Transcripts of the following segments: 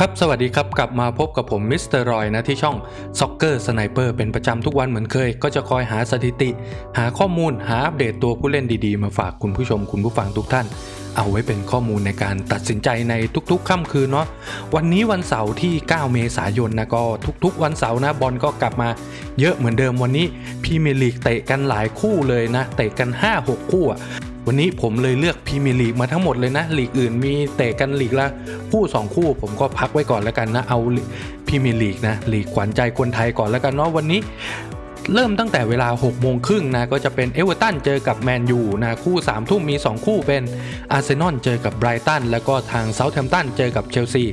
ครับ สวัสดีครับ กลับมาพบกับผมมิสเตอร์รอยนะที่ช่องซ็อกเกอร์สไนเปอร์เป็นประจำทุกวันเหมือนเคย ก็จะคอยหาสถิติ หาข้อมูล หาอัปเดตตัวผู้เล่นดีๆ มาฝากคุณผู้ชมคุณผู้ฟังทุกท่าน เอาไว้เป็นข้อมูลในการตัดสินใจในทุกๆ ค่ำคืนเนาะวันนี้วันเสาร์ที่ 9 เมษายนนะก็ทุกๆ วันเสาร์นะบอลก็กลับมาเยอะเหมือนเดิมวันนี้พรีเมียร์ลีกเตะกันหลายคู่เลยนะ เตะกัน 5-6 คู่ วันนี้ผมเลยเลือกพรีเมียร์ลีกมาทั้งหมดเลยนะลีกอื่นมีเตะกันลีกละคู่ 2 คู่ผมก็พักไว้ก่อนแล้วกันนะเอาพรีเมียร์ลีกนะลีกขวัญใจคนไทยก่อนแล้วกันเนาะวันนี้ เริ่มตั้งแต่เวลา6โมงครึ่งนะก็จะเป็นเอเวอร์ตันเจอกับแมนยูนะคู่3ทุ่มมี 2 คู่เป็นอาร์เซนอลเจอกับไบรตันแล้วก็ทางเซาท์แฮมป์ตันเจอกับเชลซี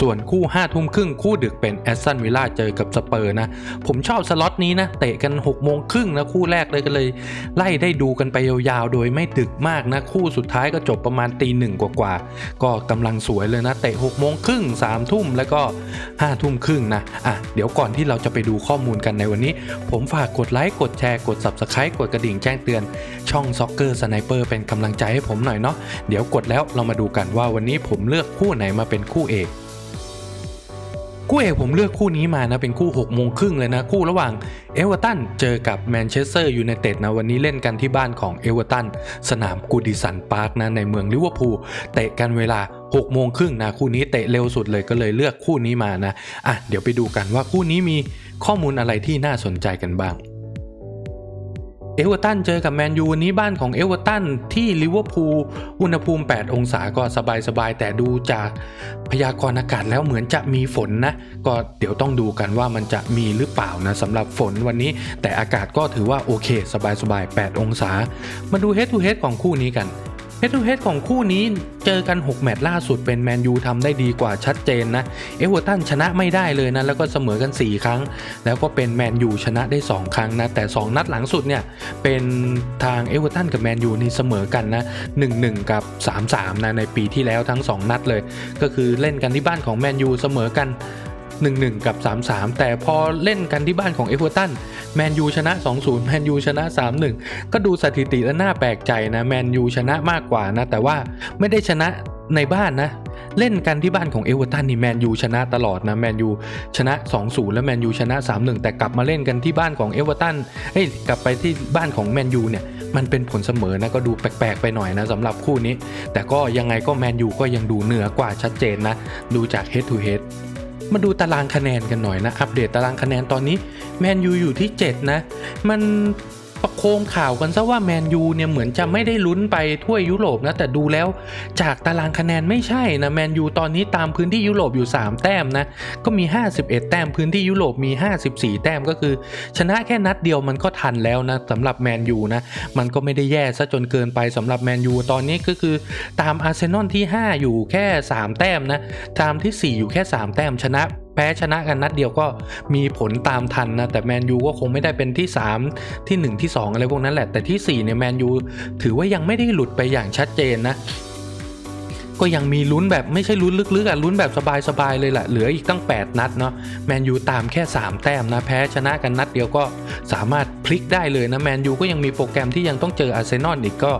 ส่วนคู่5ทุ่มครึ่งคู่ดึกเป็นแอสตันวิลล่าเจอกับสเปอร์นะผมชอบสล็อตนี้นะเตะกัน6โมงครึ่งนะคู่แรกเลยก็เลย ไล่ได้ดูกันไปยาวๆ โดยไม่ดึกมากนะคู่สุดท้ายก็จบประมาณตีหนึ่งกว่าๆก็กำลังสวยเลยนะเตะ6โมงครึ่ง3ทุ่มแล้วก็5ทุ่มครึ่งนะอะเดี๋ยวก่อนที่เราจะไปดูข้อมูลกันในวันนี้ ผมฝากกดไลค์กดแชร์กด Subscribe กดกระดิ่งแจ้งเตือน ช่อง Soccer Sniper เป็นกำลังใจให้ผมหน่อยเนาะเดี๋ยวกดแล้วเรามาดูกันว่าวันนี้ผมเลือกคู่ไหนมาเป็นคู่เอกคู่เอกผมเลือกคู่นี้มานะ เป็นคู่6โมงครึ่งเลยนะ คู่ระหว่างเอเวอร์ตันเจอกับแมนเชสเตอร์ยูไนเต็ดนะ วันนี้เล่นกันที่บ้านของเอเวอร์ตันสนามกูดิสันพาร์คนะในเมืองลิเวอร์พูลเตะกันเวลา6โมงครึ่งนะ คู่นี้เตะเร็วสุดเลยก็เลยเลือกคู่นี้มานะอะเดี๋ยวไปดูกันว่าคู่นี้มี ข้อมูลอะไรที่น่าสนใจกันบ้าง เอเวอร์ตันเจอกับแมนยูวันนี้บ้านของเอเวอร์ตันที่ลิเวอร์พูลอุณหภูมิ 8 องศาก็สบายๆ แต่ดูจากพยากรณ์อากาศแล้วเหมือนจะมีฝนนะ ก็เดี๋ยวต้องดูกันว่ามันจะมีหรือเปล่านะสำหรับฝนวันนี้ แต่อากาศก็ถือว่าโอเค สบายๆ 8 องศา มาดู head to head ของคู่นี้กัน head to head ของคู่นี้เจอกัน 6 แมตช์ล่าสุดเป็นแมนยูทำได้ดีกว่าชัดเจนนะ เอเวอร์ตันชนะไม่ได้เลยนะ แล้วก็เสมอกัน 4 ครั้ง แล้วก็เป็นแมนยูชนะได้ 2 ครั้งนะ แต่ 2 นัดหลังสุดเนี่ย เป็นทางเอเวอร์ตันกับแมนยูนี่เสมอกันนะ 1-1 กับ 3-3 นะ ในปีที่แล้วทั้ง 2 นัดเลย ก็คือเล่นกันที่บ้านของแมนยูเสมอกัน 1-1 กับ 3-3 แต่พอเล่นกันที่บ้านของเอเวอร์ตันแมนยูชนะ 2-0 แมนยูชนะ 3-1 ก็ดูสถิติแล้วน่าแปลกใจนะแมนยูชนะมากกว่านะ แต่ว่าไม่ได้ชนะในบ้านนะ เล่นกันที่บ้านของเอเวอร์ตันนี่แมนยูชนะตลอดนะแมนยูชนะ 2-0 แล้วแมนยูชนะ 3-1 แต่กลับมาเล่นกันที่บ้านของเอเวอร์ตันเอ้ยกลับไปที่บ้านของแมนยูเนี่ยมันเป็นผลเสมอนะก็ดูแปลกๆไปหน่อยนะสำหรับคู่นี้ แต่ก็ยังไงก็แมนยูก็ยังดูเหนือกว่าชัดเจนนะ ดูจาก head to head มาดูตารางคะแนนกันหน่อยนะ อัปเดตตารางคะแนนตอนนี้แมนยูอยู่ที่ 7 นะ มัน ประโคมข่าวกันซะว่าแมนยูเนี่ยเหมือนจะไม่ได้ลุ้นไปถ้วยยุโรปนะ แต่ดูแล้วจากตารางคะแนนไม่ใช่นะแมนยูตอนนี้ตามพื้นที่ยุโรปอยู่ 3 แต้มนะ ก็มี 51 แต้มพื้นที่ยุโรปมี 54 แต้มก็คือ ชนะแค่นัดเดียวมันก็ทันแล้วนะสำหรับแมนยูนะ มันก็ไม่ได้แย่ซะจนเกินไปสำหรับแมนยูตอนนี้ก็คือตามอาร์เซนอลที่ 5 อยู่แค่ 3 แต้มนะตามที่ 4 อยู่แค่ 3 แต้มชนะ พ้ชนะกันนัดเดียวก็มีผลตามทันนะแต่แมนยูก็คงไม่ได้เป็นที่ 3 ที่ 1 ที่ 2 อะไรพวกนั้นแหละแต่ที่4เนี่ยแมนยูถือว่ายังไม่ได้หลุดไปอย่างชัดเจนนะ ก็ยังมีลุ้นแบบไม่ใช่ลุ้นลึกๆอะลุ้นแบบสบายๆเลยแหละเหลืออีกตั้ง 8 นัดเนาะแมนยูตามแค่ 3 แต้มนะแพ้ชนะกันนัดเดียวก็สามารถพลิกได้เลยนะแมนยูก็ยังมีโปรแกรมที่ยังต้องเจออาร์เซนอลอีกก็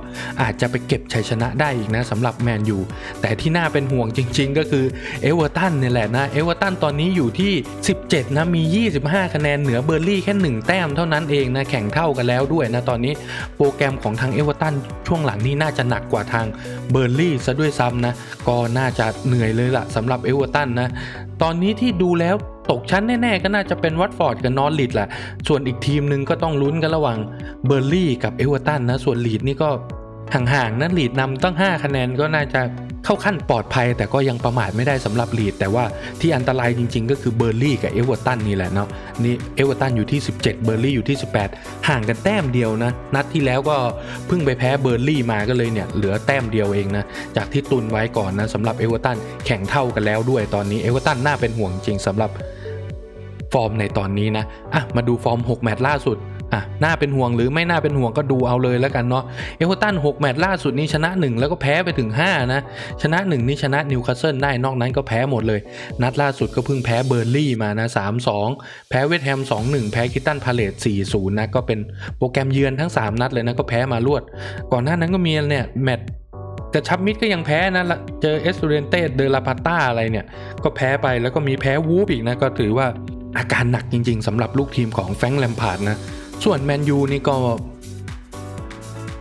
อาจจะไปเก็บชัยชนะได้อีกนะสำหรับแมนยูแต่ที่น่าเป็นห่วงจริง ๆ ก็คือเอเวอร์ตันเนี่ยแหละนะเอเวอร์ตันตอนนี้อยู่ที่ 17นะมี 25 คะแนนเหนือเบอร์ลี่แค่ 1 แต้มเท่านั้นเองนะแข่งเท่ากันแล้วด้วยนะตอนนี้โปรแกรมของทางเอเวอร์ตันช่วงหลังนี้น่าจะหนักกว่าทางเบอร์ลี่ซะด้วยซ้ำนะก็น่าจะเหนื่อยเลยล่ะสำหรับเอเวอร์ตันนะ ตอนนี้ที่ดูแล้วตกชั้นแน่ ๆ ก็น่าจะเป็นวัตฟอร์ดกับนอร์ลีดแหละ ส่วนอีกทีมหนึ่งก็ต้องลุ้นกันระหว่างเบอร์ลี่กับเอเวอร์ตันนะ ส่วนลีดนี่ก็ห่างๆนะลีดนำตั้ง 5 คะแนนก็น่าจะ เข้าขั้นปลอดภัยแต่ก็ยังประมาทไม่ได้สำหรับลีด แต่ว่าที่อันตรายจริง ๆ ก็คือเบอร์ลี่กับเอเวอร์ตันนี่แหละเนาะนี่เอเวอร์ตันอยู่ที่ 17 เบอร์ลี่อยู่ที่ 18 ห่างกันแต้มเดียวนะ นัดที่แล้วก็เพิ่งไปแพ้เบอร์ลี่มาก็เลยเนี่ยเหลือแต้มเดียวเองนะ จากที่ตุนไว้ก่อนนะสำหรับเอเวอร์ตันแข่งเท่ากันแล้วด้วยตอนนี้เอเวอร์ตันน่าเป็นห่วงจริงสำหรับฟอร์มในตอนนี้นะอะมาดูฟอร์ม 6 แมตช์ล่าสุด อะน่าเป็นห่วงหรือไม่น่าเป็นห่วงก็ดูเอาเลยแล้วกันเนาะเอเวอร์ตัน6แมตช์ล่าสุดนี้ชนะ 1 แล้วก็แพ้ไปถึง 5 นะ ชนะ 1 นี่ชนะนิวคาสเซิลได้นอกนั้นก็แพ้หมดเลย นัดล่าสุดก็เพิ่งแพ้เบอร์ลี่มานะ 3-2 แพ้เวสต์แฮม 2-1 แพ้คิตตันพาเลต4-0 นะ ก็เป็นโปรแกรมเยือนทั้ง 3 นัดเลยนะ ก็แพ้มารวด ก่อนหน้านั้นก็มีเนี่ยแมตช์กระชับมิดก็ยังแพ้นะละเจอเอสตูเรนเตเดลาพาต้าอะไรเนี่ย ก็แพ้ไปแล้วก็มีแพ้วูฟอีกนะก็ถือว่าอาการหนักจริง ๆสำหรับลูกทีมของแฟรงค์แลมพาร์ดนะ ส่วนแมนยูนี่ก็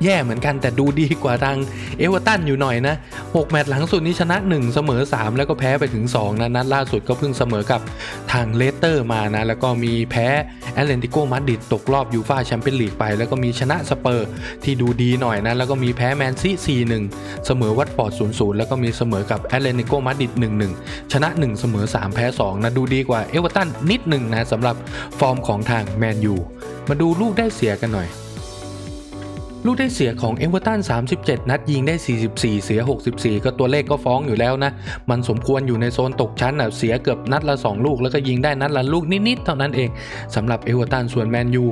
แย่เหมือนกันแต่ดูดีกว่าทางเอเวอร์ตันอยู่หน่อยนะ 6 แมตช์หลังสุดนี้ชนะ 1 เสมอ 3 แล้วก็แพ้ไปถึง 2 นะนัดล่าสุดก็เพิ่งเสมอกับทางเลสเตอร์มานะ แล้วก็มีแพ้แอตเลนติโกมาดริดตกรอบยูฟาแชมเปี้ยนลีกไป แล้วก็มีชนะสเปอร์ที่ดูดีหน่อยนะ แล้วก็มีแพ้แมนซี4-1 เสมอวัตฟอร์ด0-0 แล้วก็มีเสมอกับแอตเลนติโกมาดริด1-1 ชนะ 1 เสมอ 3 แพ้ 2 นะดูดีกว่าเอเวอร์ตันนิดหนึ่งนะสำหรับฟอร์มของทางแมนยู มาดูลูกได้เสียกันหน่อย ลูกได้เสียของเอเวอร์ตัน 37 นัดยิงได้ 44 เสีย 64 ก็ตัวเลขก็ฟ้องอยู่แล้วนะ มันสมควรอยู่ในโซนตกชั้นอะเสียเกือบนัดละ 2 ลูกแล้วก็ยิงได้นัดละลูกนิดๆเท่านั้นเองสำหรับเอเวอร์ตันส่วนแมนยู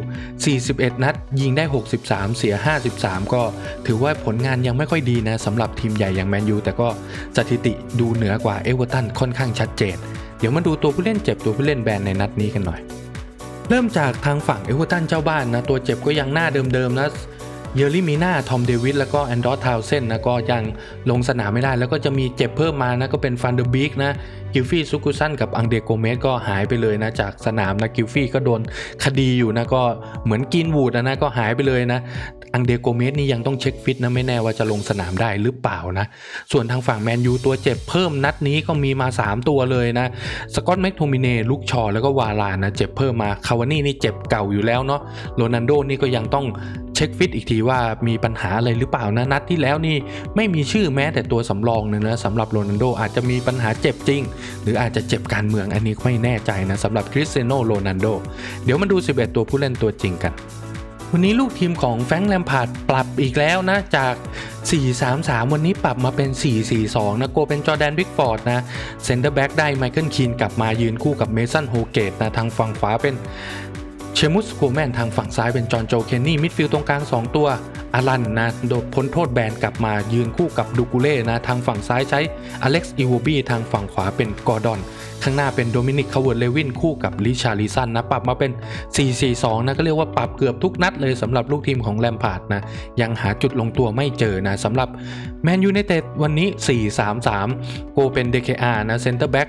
41 นัดยิงได้ 63 เสีย 53 ก็ถือว่าผลงานยังไม่ค่อยดีนะสำหรับทีมใหญ่อย่างแมนยูแต่ก็สถิติดูเหนือกว่าเอเวอร์ตันค่อนข้างชัดเจน เดี๋ยวมาดูตัวผู้เล่นเจ็บตัวผู้เล่นแบนในนัดนี้กันหน่อย เริ่มจากทางฝั่งเอเวอร์ตันเจ้าบ้านนะ ตัวเจ็บก็ยังหน้าเดิมๆนะเยอร์ลิมีนาทอมเดวิดแล้วก็แอนดอร์ทาวเซนนะก็ยังลงสนามไม่ได้ แล้วก็จะมีเจ็บเพิ่มมานะก็เป็นฟันเดอร์บิกนะ กิลฟี่ซุกุซันกับอังเดโกเมสก็หายไปเลยนะจากสนามนะกิลฟี่ก็โดนคดีอยู่นะก็เหมือนกินวูดนะก็หายไปเลยนะอังเดโกเมสนี่ยังต้องเช็คฟิตนะไม่แน่ว่าจะลงสนามได้หรือเปล่านะส่วนทางฝั่งแมนยูตัวเจ็บเพิ่มนัดนี้ก็มีมา 3 ตัวเลยนะสกอตแม็กโทมิเน่ลูกชอแล้วก็วาลานนะเจ็บเพิ่มมาคาวานี่นี่เจ็บเก่าอยู่แล้วเนาะโรนันโดนี่ก็ยังต้องเช็คฟิตอีกทีว่ามีปัญหาอะไรหรือเปล่านะนัดที่แล้วนี่ไม่มีชื่อแม้แต่ตัวสำรองเลยนะสำหรับโรนัลโดอาจจะมีปัญหาเจ็บจริงหรืออาจจะเจ็บการเมืองอันนี้ไม่แน่ใจนะสำหรับคริสเตียโนโรนัลโดเดี๋ยวมาดู 11 ตัวผู้เล่นตัวจริงกัน วันนี้ลูกทีมของแฟรงค์แลมพาร์ดปรับอีกแล้วนะจาก 4-3-3 วันนี้ปรับมาเป็น 4-4-2 นะโกเป็นจอแดนบิ๊กฟอร์ดนะเซนเตอร์แบ็กได้ไมเคิลคีนกลับมายืนคู่กับเมสันโฮเกตนะทางฝั่งขวาเป็นเชมุสโกแมนทางฝั่งซ้ายเป็นจอห์นโจเคนนี่มิดฟิลด์ตรงกลาง 2 ตัว อารันนะโดนพ้นโทษแบนกลับมายืนคู่กับดูกูเล่นะทางฝั่งซ้ายใช้อเล็กซ์อีวบีทางฝั่งขวาเป็นกอร์ดอน ข้างหน้าเป็นโดมินิกคาเวิร์ดเลวินคู่กับลิชาริสันนะปรับมาเป็น 4-4-2 นะก็เรียกว่าปรับเกือบทุกนัดเลยสำหรับลูกทีมของแลมพาร์ดนะยังหาจุดลงตัวไม่เจอนะสำหรับแมนยูไนเต็ดวันนี้ 4-3-3 โกเป็น DKR นะเซนเตอร์แบ็ก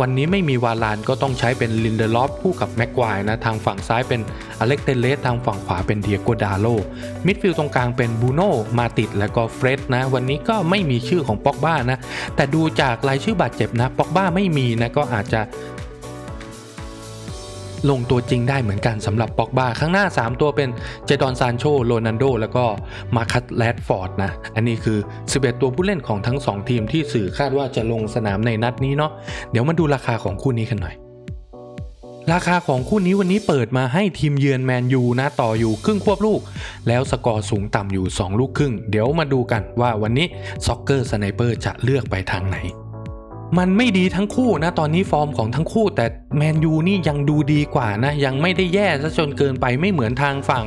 วันนี้ไม่มีวาลานก็ต้องใช้เป็นลินเดอร์ลอฟคู่กับแม็กควายนะทางฝั่งซ้ายเป็นอเล็กเตเลสทางฝั่งขวาเป็นเดียโกดาโลมิดฟิลด์ตรงกลางเป็นบูโนมาติดแล้วก็เฟรดนะ วันนี้ก็ไม่มีชื่อของป็อกบ้านะ แต่ดูจากรายชื่อบาดเจ็บนะป็อกบ้าไม่มีนะก็อาจจะลงตัวจริงได้เหมือนกันสำหรับป็อกบาข้างหน้า 3 ตัวเป็นเจดอนซานโชโรนันโด แล้วก็มาคัตแรดฟอร์ดนะ อันนี้คือ 11 ตัวผู้เล่นของทั้ง 2 ทีมที่สื่อคาดว่าจะลงสนามในนัดนี้เนาะเดี๋ยวมาดูราคาของคู่นี้กันหน่อย ราคาของคู่นี้วันนี้เปิดมาให้ทีมเยือนแมนยูนะต่ออยู่ครึ่งควบลูก แล้วสกอร์สูงต่ำอยู่ 2 ลูกครึ่ง เดี๋ยวมาดูกันว่าวันนี้ซ็อกเกอร์สไนเปอร์จะเลือกไปทางไหนมันไม่ดีทั้งคู่นะตอนนี้ฟอร์มของทั้งคู่ แต่แมนยูนี่ยังดูดีกว่านะ ยังไม่ได้แย่ซะจนเกินไปไม่เหมือนทางฝั่ง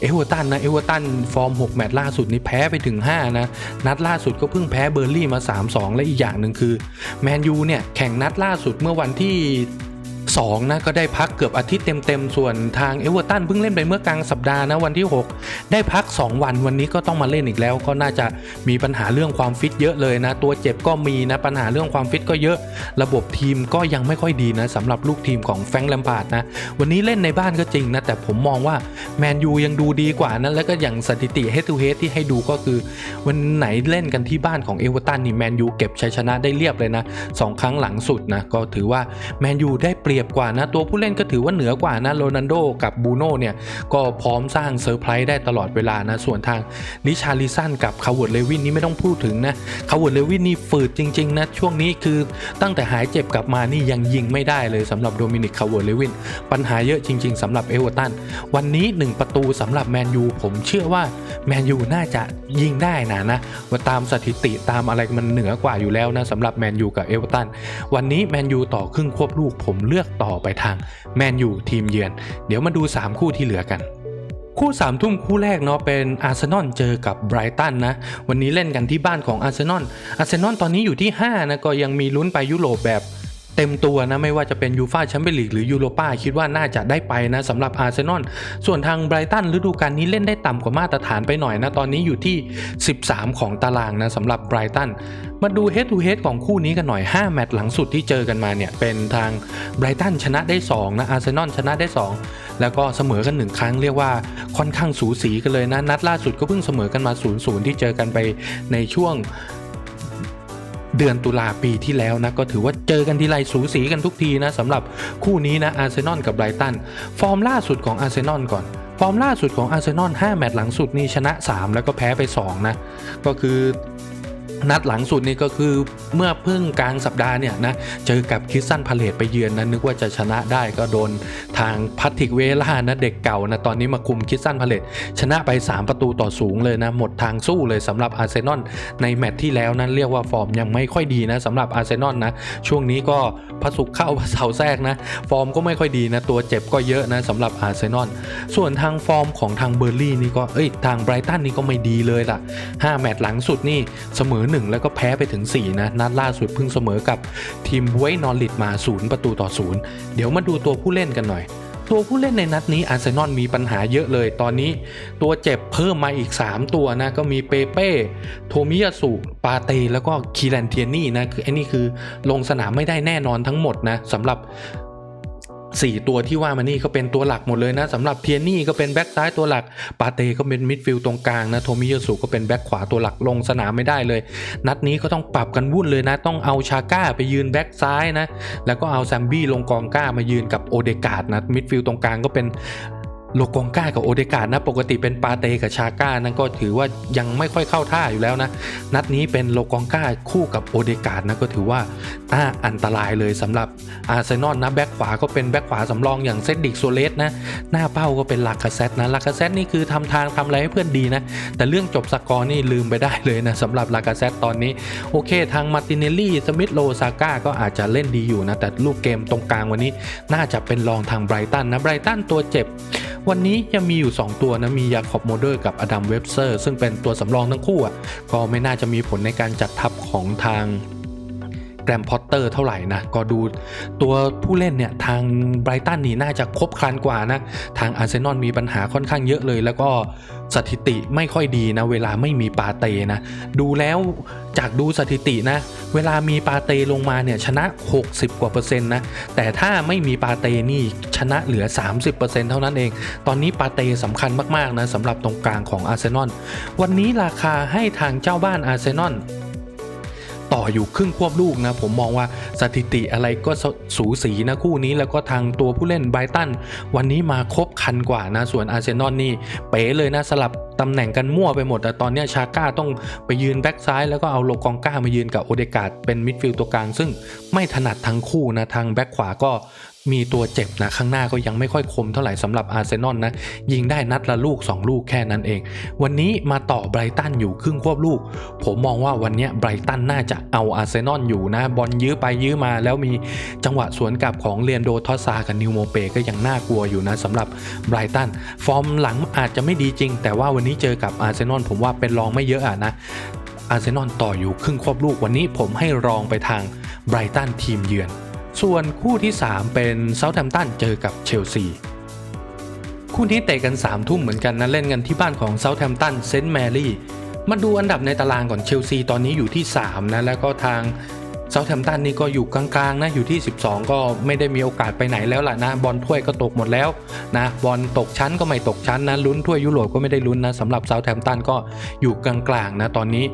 เอเวอร์ตันนะเอเวอร์ตันฟอร์ม 6 แมตช์ล่าสุดนี่แพ้ไปถึง 5 นะ นัดล่าสุดก็เพิ่งแพ้เบอร์ลี่มา 3-2 และอีกอย่างหนึ่งคือแมนยูเนี่ยแข่งนัดล่าสุดเมื่อวันที่ 2นะก็ได้พักเกือบอาทิตย์เต็มๆ ส่วนทางเอเวอร์ตันเพิ่งเล่นไปเมื่อกลางสัปดาห์นะวันที่ 6 ได้พัก 2 วันวันนี้ก็ต้องมาเล่นอีกแล้ว ก็น่าจะมีปัญหาเรื่องความฟิตเยอะเลยนะ ตัวเจ็บก็มีนะปัญหาเรื่องความฟิตก็เยอะ ระบบทีมก็ยังไม่ค่อยดีนะสำหรับลูกทีมของแฟรงค์แลมพาร์ดนะวันนี้เล่นในบ้านก็จริงนะแต่ผมมองว่าแมนยูยังดูดีกว่านะแล้วก็อย่างสถิติเฮดทูเฮดที่ให้ดูก็คือ วันไหนเล่นกันที่บ้านของเอเวอร์ตันนี่แมนยูเก็บชัยชนะได้เรียบเลยนะสองครั้งหลังสุดนะก็ถือว่าแมนยูได้เปรียบกว่านะตัวผู้เล่นก็ถือว่าเหนือกว่านะโรนันโดกับบูโน่เนี่ยก็พร้อมสร้างเซอร์ไพรส์ได้ตลอดเวลานะส่วนทางลิชาริสันกับคาร์เวิร์ดเลวินนี่ไม่ต้องพูดถึงนะคาร์เวิร์ดเลวินนี่ฝืดจริงๆนะช่วงนี้คือตั้งแต่หายเจ็บกลับมานี่ยังยิงไม่ได้เลยสำหรับโดมินิกคาร์เวิร์ดเลวินปัญหาเยอะจริง ๆสำหรับเอเวอร์ตันวันนี้ 1 ประตูสำหรับแมนยูผมเชื่อว่าแมนยูน่าจะยิงได้นะนะว่าตามสถิติตามอะไรมันเหนือกว่าอยู่แล้วนะสำหรับแมนยูกับเอเวอร์ตันวันนี้แมนยูต่อครึ่งควบลูกผมเลือกต่อไปทางแมนยูทีมเยือน เดี๋ยวมาดู 3 คู่ที่เหลือกัน คู่3ามทุ่มคู่แรกเนาะเป็นอาร์เซนอลเจอกับไบรตันนะ วันนี้เล่นกันที่บ้านของอาร์เซนอลอาร์เซนอลตอนนี้อยู่ที่ 5 นะ ก็ยังมีลุ้นไปยุโรปแบบ เต็มตัวนะไม่ว่าจะเป็นยูฟาแชมเปี้ยนลีกหรือยูโรป้าคิดว่าน่าจะได้ไปนะสำหรับอาร์เซนอลส่วนทางไบรตันฤดูกาลนี้เล่นได้ต่ำกว่ามาตรฐานไปหน่อยนะ ตอนนี้อยู่ที่ 13 ของตารางนะสำหรับไบรตันมาดู head to head ของคู่นี้กันหน่อย 5 แมตช์หลังสุดที่เจอกันมาเนี่ย เป็นทางไบรตันชนะได้ 2 นะอาร์เซนอลชนะได้ 2 แล้วก็เสมอกัน 1 ครั้งเรียกว่าค่อนข้างสูสีกันเลยนะ นัดล่าสุดก็เพิ่งเสมอกันมา 0-0 ที่เจอกันไปในช่วง เดือนตุลาปีที่แล้วนะก็ถือว่าเจอกันทีไรสูสีกันทุกทีนะสำหรับคู่นี้นะอาร์เซนอลกับไบรตันฟอร์มล่าสุดของอาร์เซนอลก่อนฟอร์มล่าสุดของอาร์เซนอล5แมตช์หลังสุดนี่ชนะ 3 แล้วก็แพ้ไป 2 นะ ก็คือ นัดหลังสุดนี่ก็คือเมื่อเพิ่งกลางสัปดาห์เนี่ยนะเจอกับคิสตันพาเลตไปเยือนนะนึกว่าจะชนะได้ก็โดนทางพัทติกเวล่านะเด็กเก่านะตอนนี้มาคุมคิสตันพาเลตชนะไป 3 ประตูต่อสูงเลยนะหมดทางสู้เลยสำหรับอาร์เซนอลในแมตช์ที่แล้วนั้นเรียกว่าฟอร์มยังไม่ค่อยดีนะสำหรับอาร์เซนอลนะช่วงนี้ก็พระสุกเข้าพระเสาแทรกนะฟอร์มก็ไม่ค่อยดีนะตัวเจ็บก็เยอะนะสำหรับอาร์เซนอลส่วนทางฟอร์มของทางเบอร์ลี่นี่ก็เอ้ยทางไบรตันนี่ก็ไม่ดีเลยล่ะ5แมตช์หลังสุดนี่เสมอ1 แล้วก็แพ้ไปถึง 4 นะ นัดล่าสุดเพิ่งเสมอกับทีมบวยนอริดมา 0 ประตูต่อ 0 เดี๋ยวมาดูตัวผู้เล่นกันหน่อย ตัวผู้เล่นในนัดนี้อาร์เซนอลมีปัญหาเยอะเลย ตอนนี้ตัวเจ็บเพิ่มมาอีก 3 ตัวนะ ก็มีเปเป้ โทมิยาสุ ปาเต แล้วก็คีแลนเทียนี่นะ คือไอ้นี่คือลงสนามไม่ได้แน่นอนทั้งหมดนะสำหรับ 4 ตัวที่ว่ามานี่ก็เป็นตัวหลักหมดเลยนะสำหรับเทียนี่ก็เป็นแบ็กซ้ายตัวหลัก ปาเต้ก็เป็นมิดฟิลด์ตรงกลางนะโทมิยสุก็เป็นแบ็กขวาตัวหลักลงสนามไม่ได้เลย นัดนี้ก็ต้องปรับกันวุ่นเลยนะ ต้องเอาชาก้าไปยืนแบ็กซ้ายนะแล้วก็เอาแซมบี้ลงกองก้ามายืนกับโอเดกาดนะมิดฟิลด์ตรงกลางก็เป็น โลกองก้ากับโอเดกาดนะปกติเป็นปาเต้กับชาก้านั่นก็ถือว่ายังไม่ค่อยเข้าท่าอยู่แล้วนะ นัดนี้เป็นโลกองก้าคู่กับโอเดกาดนะก็ถือว่าน่าอันตรายเลยสำหรับอาร์เซนอลนะแบ็กขวาก็เป็นแบ็กขวาสำรองอย่างเซดดิกโซเลสนะหน้าเป้าก็เป็นลากคาเซตนะลากคาเซตนี่คือทำทางทำอะไรให้เพื่อนดีนะแต่เรื่องจบสกอร์นี่ลืมไปได้เลยนะสำหรับลากคาเซตตอนนี้โอเค ทางมาร์ติเนลลี่สมิธโลซาก้าก็อาจจะเล่นดีอยู่นะแต่ลูกเกมตรงกลางวันนี้ น่าจะเป็นรองทางไบรตันนะไบรตันตัวเจ็บวันนี้ยังมีอยู่ 2 ตัวนะ มียาคอบโมเดอร์กับอดัมเว็บเซอร์ ซึ่งเป็นตัวสำรองทั้งคู่ก็ไม่น่าจะมีผลในการจัดทัพของทาง แกรมพอตเตอร์เท่าไหร่นะ ก็ดูตัวผู้เล่นเนี่ย ทางไบรตันนี่น่าจะครบครันกว่านะ ทางอาร์เซนอลมีปัญหาค่อนข้างเยอะเลย แล้วก็สถิติไม่ค่อยดีนะ เวลาไม่มีปาเตนะ ดูแล้วจากดูสถิตินะ เวลามีปาเตลงมาเนี่ย ชนะ 60 กว่าเปอร์เซ็นต์นะ แต่ถ้าไม่มีปาเตนี่ชนะเหลือ 30%เท่านั้นเอง ตอนนี้ปาเตสำคัญมากๆนะสำหรับตรงกลางของอาร์เซนอลวันนี้ราคาให้ทางเจ้าบ้านอาร์เซนอล ต่ออยู่ครึ่งควบลูกนะผมมองว่าสถิติอะไรก็สูสีนะคู่นี้แล้วก็ทางตัวผู้เล่นไบรตันวันนี้มาครบคันกว่านะส่วนอาร์เซนอลนี่เป๋เลยนะสลับตำแหน่งกันมั่วไปหมด แต่ตอนนี้ชาก้าต้องไปยืนแบ็กซ้ายแล้วก็เอาโลกองก้ามายืนกับโอเดกาดเป็นมิดฟิลด์ตัวกลาง ซึ่งไม่ถนัดทั้งคู่นะทางแบ็กขวาก็ มีตัวเจ็บนะข้างหน้าก็ยังไม่ค่อยคมเท่าไหร่สำหรับอาร์เซนอลนะยิงได้นัดละลูก 2 ลูกแค่นั้นเอง วันนี้มาต่อไบรตันอยู่ครึ่งควบลูก ผมมองว่าวันนี้ไบรตันน่าจะเอาอาร์เซนอลอยู่นะบอลยื้อไปยื้อมาแล้วมีจังหวะสวนกลับของเรียนโดทอสซากับนิวโมเปก็ยังน่ากลัวอยู่นะสำหรับไบรตันฟอร์มหลังอาจจะไม่ดีจริง แต่ว่าวันนี้เจอกับอาร์เซนอลผมว่าเป็นรองไม่เยอะอะนะอาร์เซนอลต่ออยู่ครึ่งควบลูกวันนี้ผมให้รองไปทางไบรตันทีมเยือน ส่วนคู่ที่ 3 เป็นเซาท์แฮมป์ตันเจอกับเชลซี คู่นี้เตะกัน3ทุ่มเหมือนกันนะเล่นกันที่บ้านของเซาท์แฮมป์ตันเซนต์แมรี่มาดูอันดับในตารางก่อนเชลซีตอนนี้อยู่ที่ 3 นะ แล้วก็ทางเซาท์แฮมป์ตันนี่ก็อยู่กลางๆนะอยู่ที่ 12 ก็ไม่ได้มีโอกาสไปไหนแล้วล่ะนะ บอลถ้วยก็ตกหมดแล้วนะบอลตกชั้นก็ไม่ตกชั้นนะลุ้นถ้วยยุโรปก็ไม่ได้ลุ้นนะสำหรับเซาท์แฮมป์ตันก็อยู่กลางๆนะตอนนี้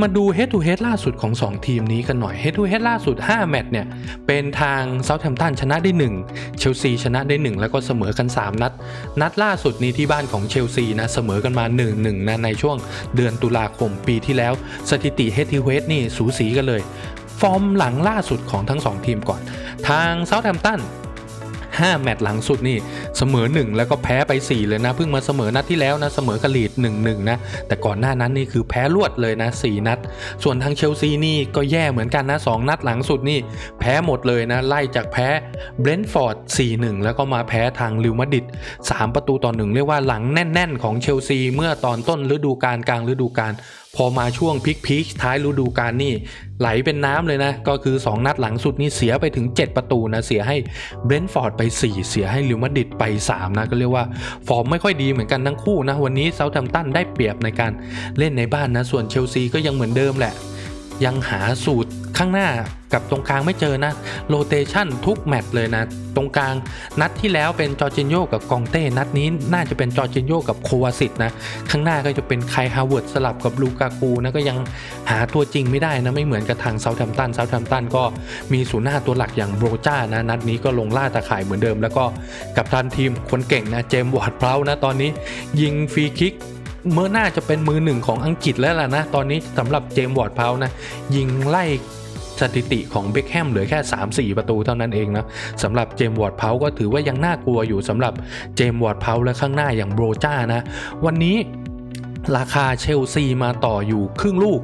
มาดู head to head ล่าสุดของ 2 ทีมนี้กันหน่อย head to head ล่าสุด 5 แมตช์เนี่ย เป็นทางเซาท์แฮมป์ตันชนะได้ 1 เชลซีชนะได้ 1 แล้วก็เสมอกัน 3 นัด นัดล่าสุดนี้ที่บ้านของเชลซีนะ เสมอกันมา 1-1 นะในช่วงเดือนตุลาคมปีที่แล้ว สถิติ head to head นี่สูสีกันเลย ฟอร์มหลังล่าสุดของทั้ง 2 ทีมก่อน ทางเซาท์แฮมป์ตัน 5 แมตช์หลังสุดนี่เสมอ 1 แล้วก็แพ้ไป 4 เลยนะ เพิ่งมาเสมอนัดที่แล้วนะ เสมอกบลีด1-1นะ แต่ก่อนหน้านั้นนี่คือแพ้รวดเลยนะ 4 นัด ส่วนทางเชลซีนี่ก็แย่เหมือนกันนะ 2 นัดหลังสุดนี่แพ้หมดเลยนะ ไล่จากแพ้เบรนท์ฟอร์ด 4-1 แล้วก็มาแพ้ทางลิวมาดิด3ประตูต่อ1เรียกว่าหลังแน่น ๆ ของเชลซีเมื่อตอนต้นฤดูกาลกลางฤดูกาล พอมาช่วงพิกพีคท้ายฤดูกาลนี่ไหลเป็นน้ำเลยนะ ก็คือ 2 นัดหลังสุดนี่เสียไปถึง 7 ประตูนะเสียให้เบรนท์ฟอร์ดไป 4 เสียให้ลิวมาดิดไป 3 นะ ก็เรียกว่า ฟอร์มไม่ค่อยดีเหมือนกันทั้งคู่นะ วันนี้เซาท์แฮมป์ตันได้เปรียบในการเล่นในบ้านนะ ส่วนเชลซีก็ยังเหมือนเดิมแหละ ยังหาสูตร ข้างหน้ากับตรงกลางไม่เจอนะโรเตชันทุกแมตช์เลยนะ ตรงกลางนัดที่แล้วเป็นจอร์จินโยกับกองเต้ นัดนี้น่าจะเป็นจอร์จินโยกับโควาสิตนะ ข้างหน้าก็จะเป็นไคฮาวเวิร์ดสลับกับลูกากูนะก็ยังหาตัวจริงไม่ได้นะ ไม่เหมือนกับทางเซาท์แฮมป์ตันเซาท์แฮมป์ตันก็มีศูนย์หน้าตัวหลักอย่างโบรจ้านะ นัดนี้ก็ลงล่าตาข่ายเหมือนเดิม แล้วก็กับทันทีมคนเก่งนะเจมส์วอร์ดเพลานะตอนนี้ยิงฟรีคิกเมื่อน่าจะเป็นมือหนึ่งของอังกฤษแล้วล่ะนะ ตอนนี้สำหรับเจมส์วอร์ดเพานะ ยิงไล่ สถิติของเบคแฮมเหลือแค่ 3-4 ประตูเท่านั้นเองนะสำหรับเจมส์วอร์ดเพาก็ถือว่ายังน่ากลัวอยู่สำหรับเจมส์วอร์ดเพาและข้างหน้าอย่างโบรจ้านะ วันนี้ราคาเชลซีมาต่ออยู่ครึ่งลูก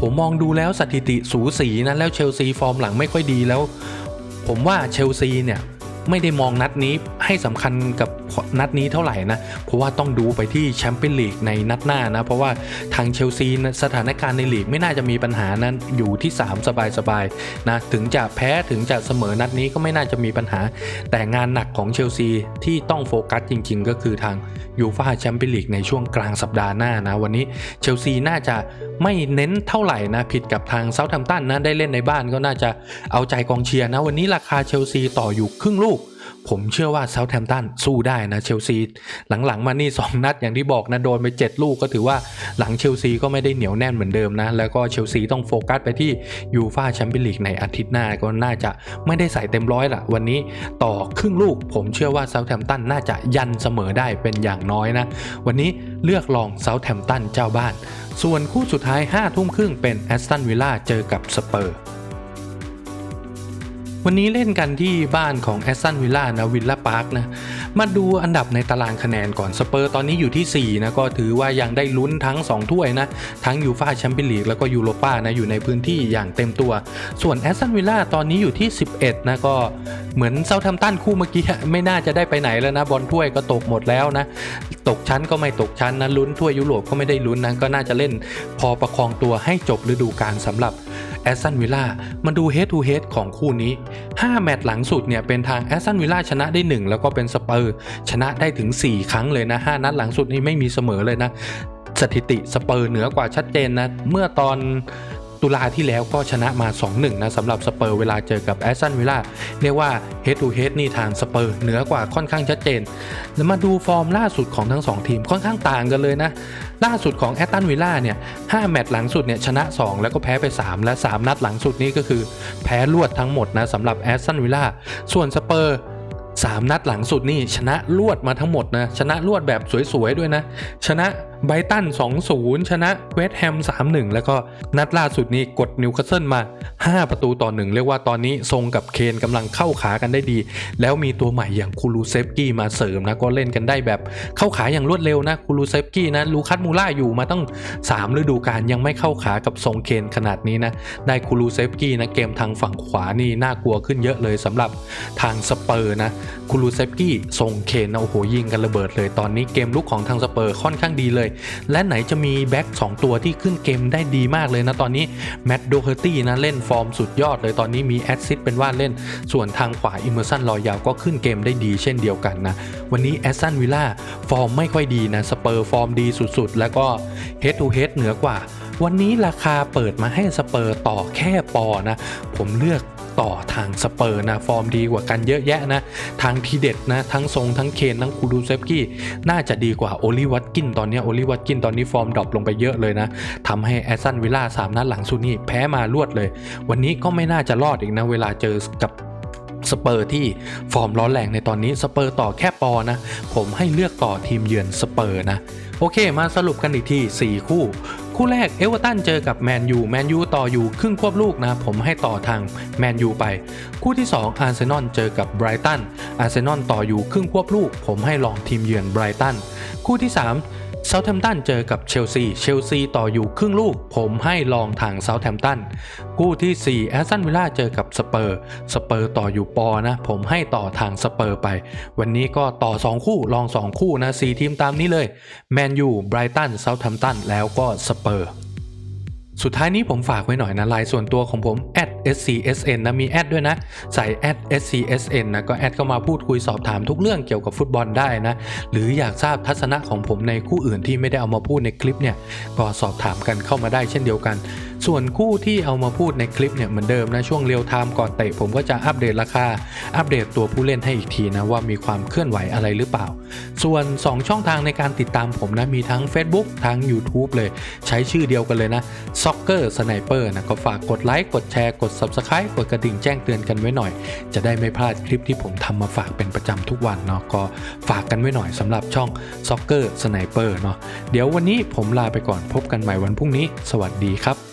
ผมมองดูแล้วสถิติสูสีนะแล้วเชลซีฟอร์มหลังไม่ค่อยดีแล้ว ผมว่าเชลซีเนี่ย ไม่ได้มองนัดนี้ให้สำคัญกับนัดนี้เท่าไหร่นะ เพราะว่าต้องดูไปที่แชมเปี้ยนลีกในนัดหน้านะ เพราะว่าทางเชลซีสถานการณ์ในลีกไม่น่าจะมีปัญหานั้นอยู่ที่ 3 สบายๆนะถึงจะแพ้ถึงจะเสมอนัดนี้ก็ไม่น่าจะมีปัญหา แต่งานหนักของเชลซีที่ต้องโฟกัสจริง ๆ ก็คือทางยูฟาแชมเปี้ยนลีกในช่วงกลางสัปดาห์หน้านะวันนี้เชลซีน่าจะไม่เน้นเท่าไหร่นะผิดกับทางเซาท์แฮมป์ตันนะได้เล่นในบ้านก็น่าจะเอาใจกองเชียร์นะวันนี้ราคาเชลซีต่ออยู่ครึ่งลูก ผมเชื่อว่าเซาท์แฮมป์ตันสู้ได้นะเชลซีหลังๆมานี่ 2 นัดอย่างที่บอกนะโดนไป 7 ลูกก็ถือว่าหลังเชลซีก็ไม่ได้เหนียวแน่นเหมือนเดิมนะ แล้วก็เชลซีต้องโฟกัสไปที่ยูฟาแชมเปี้ยนลีกในอาทิตย์หน้าก็น่าจะไม่ได้ใส่เต็มร้อยละวันนี้ต่อครึ่งลูก ผมเชื่อว่าเซาท์แฮมป์ตันน่าจะยันเสมอได้เป็นอย่างน้อยนะ วันนี้เลือกลองเซาท์แฮมป์ตันเจ้าบ้าน ส่วนคู่สุดท้าย5ทุ่มครึ่งเป็นแอสตันวิลล่าเจอกับสเปอร์ วันนี้เล่นกันที่บ้านของแอสตันวิลล่านะวิลล่าพาร์คนะ มาดูอันดับในตารางคะแนนก่อนสเปอร์ตอนนี้อยู่ที่ 4 นะ ก็ถือว่ายังได้ลุ้นทั้ง 2 ถ้วยนะ ทั้งยูฟาแชมเปี้ยนลีกแล้วก็ยูโรปานะ อยู่ในพื้นที่อย่างเต็มตัว ส่วนแอสตันวิลล่าตอนนี้อยู่ที่ 11 นะ ก็เหมือนเซาท์แฮมตันคู่เมื่อกี้ไม่น่าจะได้ไปไหนแล้วนะ บอลถ้วยก็ตกหมดแล้วนะ ตกชั้นก็ไม่ตกชั้นนะลุ้นถ้วยยุโรปก็ไม่ได้ลุ้นนะก็น่าจะเล่นพอประคองตัวให้จบฤดูกาลสำหรับ แอสตันวิลล่ามาดู head to head ของคู่นี้ 5 แมตช์หลังสุดเนี่ยเป็นทางแอสตันวิลล่าชนะได้ 1 แล้วก็เป็นสเปอร์ชนะได้ถึง 4 ครั้งเลยนะ 5 นัดหลังสุดนี่ไม่มีเสมอเลยนะสถิติสเปอร์เหนือกว่าชัดเจนนะ เมื่อตอน ตุลาที่แล้วก็ชนะมา 2-1 นะสำหรับสเปอร์เวลาเจอกับแอสตันวิลล่าเรียกว่า head to head นี่ทางสเปอร์เหนือกว่าค่อนข้างชัดเจน แล้วมาดูฟอร์มล่าสุดของทั้ง 2 ทีมค่อนข้างต่างกันเลยนะ ล่าสุดของแอตตันวิลล่าเนี่ย5แมตช์หลังสุดเนี่ยชนะ 2 แล้วก็แพ้ไป 3 และ 3 นัดหลังสุดนี้ก็คือแพ้รวดทั้งหมดนะสำหรับแอตตันวิลล่าส่วนสเปอร์3 นัดหลังสุดนี่ชนะรวดมาทั้งหมดนะชนะรวดแบบสวยๆด้วยนะ ชนะ ไบตัน 2-0 ชนะเวสต์แฮม 3-1 แล้วก็นัดล่าสุดนี้กดนิวคาสเซิลมา 5 ประตูต่อ 1 เรียกว่าตอนนี้ทรงกับเคนกำลังเข้าขากันได้ดี แล้วมีตัวใหม่อย่างคูลูเซฟกี้มาเสริมนะ ก็เล่นกันได้แบบเข้าขาอย่างรวดเร็วนะคูลูเซฟกี้นะลูคัสมูล่าอยู่มาตั้ง 3 ฤดูกาลยังไม่เข้าขากับทรงเคนขนาดนี้นะ ได้คูลูเซฟกี้นะเกมทางฝั่งขวานี่น่ากลัวขึ้นเยอะเลยสำหรับทางสเปอร์นะคูลูเซฟกี้ทรงเคนนะโอ้โหยิงกันระเบิดเลยตอนนี้เกมลุกของทางสเปอร์ค่อนข้างดีเลยและไหนจะมีแบ็ก2ตัวที่ขึ้นเกมได้ดีมากเลยนะตอนนี้แมตต์โดเฮอร์ตี้นะเล่นฟอร์มสุดยอดเลยตอนนี้มีแอดซิสเป็นว่าเล่น ส่วนทางขวาอิมเมอร์สันรอยาวก็ขึ้นเกมได้ดีเช่นเดียวกันนะ วันนี้แอสตันวิลล่าฟอร์มไม่ค่อยดีนะสเปอร์ฟอร์มดีสุดๆ แล้วก็เฮดทูเฮดเหนือกว่า วันนี้ราคาเปิดมาให้สเปอร์ต่อแค่ปอนะ ผมเลือก ต่อทางสเปอร์นะฟอร์มดีกว่ากันเยอะแยะนะทางทีเด็ดนะทั้งทรงทั้งเคนทั้งคูดูเซฟกี้น่าจะดีกว่าโอลิวัตกินตอนนี้โอลิวัตกินตอนนี้ฟอร์มดรอปลงไปเยอะเลยนะทำให้แอสตันวิลล่าสามนัดหลังสุดนี่แพ้มารวดเลย วันนี้ก็ไม่น่าจะรอดอีกนะเวลาเจอกับสเปอร์ที่ฟอร์มร้อนแรงในตอนนี้สเปอร์ต่อแค่ปอนะ ผมให้เลือกต่อทีมเยือนสเปอร์นะ โอเคมาสรุปกันอีกที 4 คู่ คู่แรกเอเวอร์ตันเจอกับแมนยูแมนยูต่ออยู่ครึ่งควบลูกนะผมให้ต่อทางแมนยูไป คู่ที่ 2 อาร์เซนอลเจอกับไบรตันอาร์เซนอลต่ออยู่ครึ่งควบลูก ผมให้ลองทีมเยือนไบรตันคู่ที่ 3 เซาท์แฮมป์ตันเจอกับเชลซี เชลซีต่ออยู่ครึ่งลูก ผมให้ลองทางเซาท์แฮมป์ตันคู่ที่ 4 แอสตันวิลล่าเจอกับสเปอร์ สเปอร์ต่ออยู่ปอนะ ผมให้ต่อทางสเปอร์ไป วันนี้ก็ต่อ 2 คู่ลอง 2 คู่นะ 4 ทีมตามนี้เลย แมนยู ไบรตัน เซาท์แฮมป์ตัน แล้วก็สเปอร์ สุดท้ายนี้ผมฝากไว้หน่อยนะไลน์ส่วนตัวของผม @scsn นะมีแอดด้วยนะ ใส่ @scsn นะก็แอดเข้ามาพูดคุยสอบถามทุกเรื่องเกี่ยวกับฟุตบอลได้นะ หรืออยากทราบทัศนะของผมในคู่อื่นที่ไม่ได้เอามาพูดในคลิปเนี่ยก็สอบถามกันเข้ามาได้เช่นเดียวกัน ส่วนคู่ที่เอามาพูดในคลิปเนี่ยเหมือนเดิมนะช่วงเรียลไทม์ก่อนเตะผมก็จะอัปเดตราคา อัปเดตตัวผู้เล่นให้อีกทีนะว่ามีความเคลื่อนไหวอะไรหรือเปล่า ส่วน 2 ช่องทางในการติดตามผมนะมีทั้ง Facebook ทั้ง YouTube เลย ใช้ชื่อเดียวกันเลยนะ Soccer Sniper นะก็ฝากกดไลค์กดแชร์กด Subscribe กดกระดิ่งแจ้งเตือนกันไว้หน่อย จะได้ไม่พลาดคลิปที่ผมทำมาฝากเป็นประจำทุกวันเนาะก็ฝากกันไว้หน่อยสำหรับช่อง Soccer Sniper เนาะเดี๋ยววันนี้ผมลาไปก่อนพบกันใหม่วันพรุ่งนี้ สวัสดีครับ